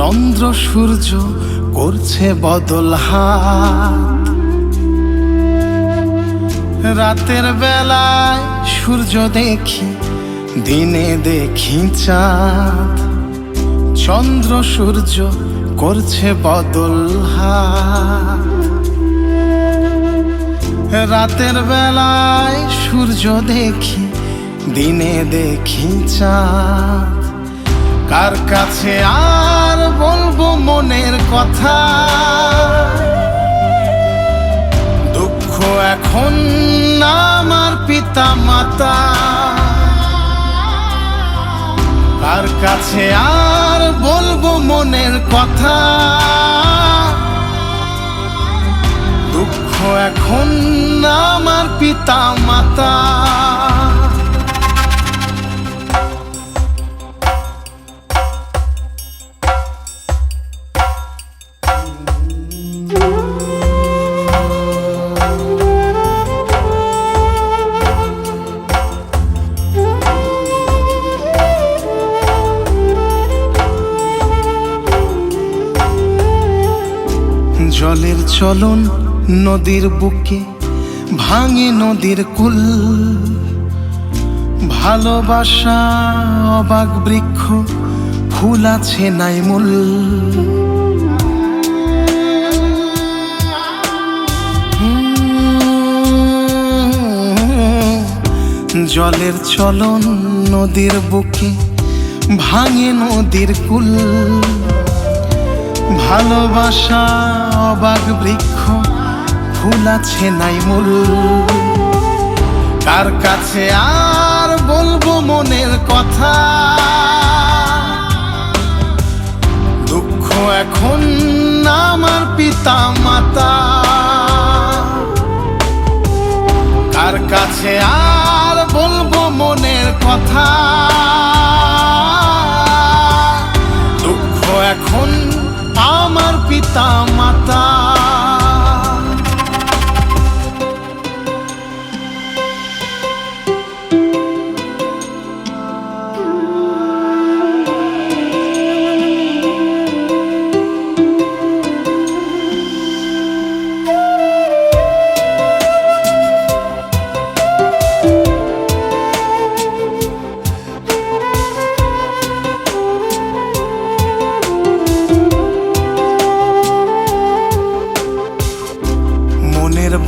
চন্দ্র সূর্য করছে বদল হাত। রাতের বেলায় সূর্য দেখি, দিনে দেখি চাঁদ। চন্দ্র সূর্য করছে বদল হাত। রাতের বেলায় সূর্য দেখি, দিনে দেখি চাঁদ। কার কাছে আর বলব মনের কথা? দুঃখ এখন আমার পিতা মাতা কার কাছে আর বলব মনের কথা? দুঃখ এখন আমার পিতা মাতা জলের চলন নদীর বুকে, ভাঙে নদীর কুল। ভালোবাসা অবাক বৃক্ষ, ফুল আছে নাই মূল। জলের চলন নদীর বুকে, ভাঙে নদীর কুল। ভালোবাসা অবাক বৃক্ষ, ফুল আছে নাই মূল কার কাছে আর বলব মনের কথা? দুঃখ এখন আমার পিতা মাতা কার কাছে আর বলব মনের কথা?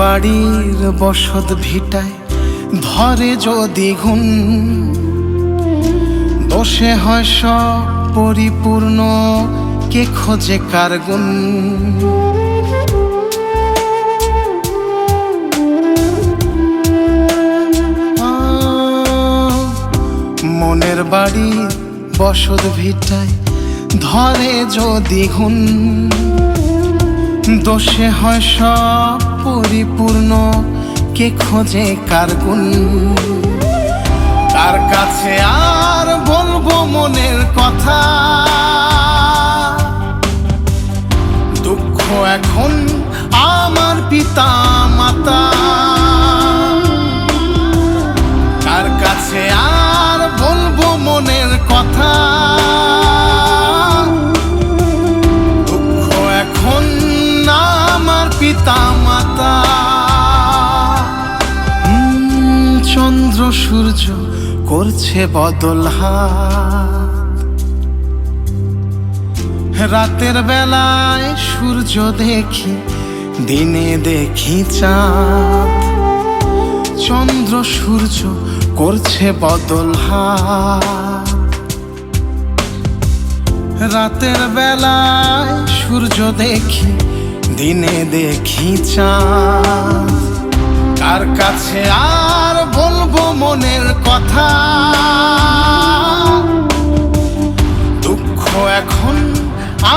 বাড়ির বসত ভিটায় ধরে যদি ঘুম দোষে হয় সব পরিপূর্ণ, কে খোঁজে কার গুণ? মনের বাড়ি বসত ভিটায় ধরে যদি ঘুম দোষে হয় সব পরিপূর্ণ। কে খোঁজে কার গুণ? কার কাছে আর বলব মনের কথা। দুঃখ এখন আমার পিতা সূর্য করছে বদল রাতের বেলায় সূর্য দেখি, দিনে দেখি চাঁদ। চন্দ্র সূর্য করছে বদল রাতের বেলায় সূর্য দেখি, দিনে দেখি চাঁদ। কার কাছে আর বলব কথা। দুঃখ এখন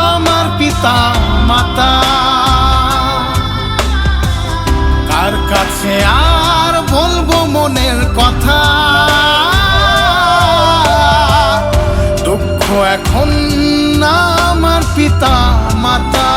আমার পিতা মাতা কার কাছে আর বলব মনের কথা? দুঃখ এখন আমার পিতা মাতা